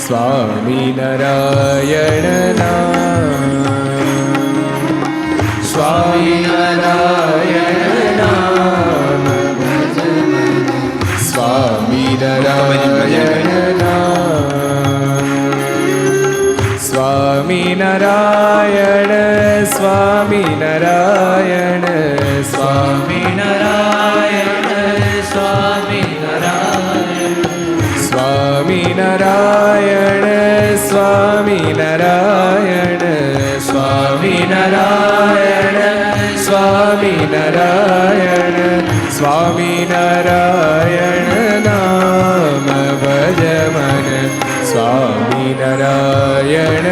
સ્વામિનારાયણના સ્વામિનારાયણ સ્વામિનારાયણ સ્વામિનારાયણ સ્વામિનારાયણ સ્વામી સ્વામી નારાયણ સ્વામી નારાયણ નામ ભજ મન સ્વામી નારાયણ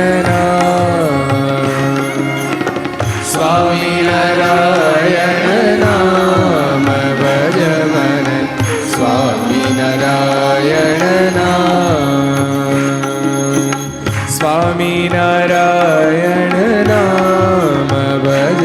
સ્વામી નારાયણ નામ ભજ સ્વામી નારાયણ નામ. સ્વામી નારાયણ નામ ભજ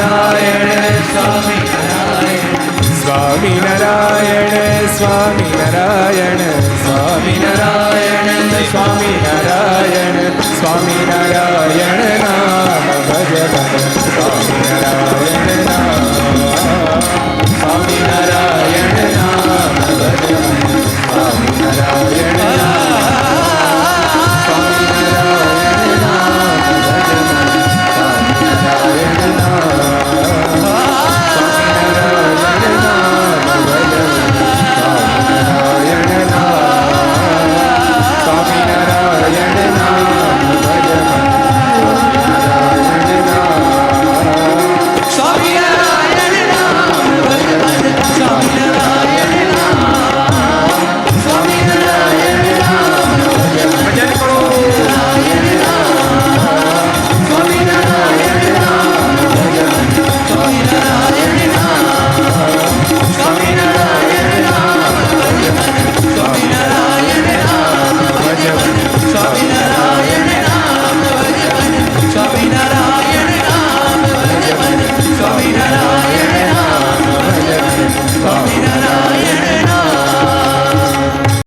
નારાયણ સ્વામી નારાયણ સ્વામી નારાયણ સ્વામી નારાયણ સ્વામી નારાયણ સ્વામી નારાયણ સ્વામી નારાયણ નામ ભજવન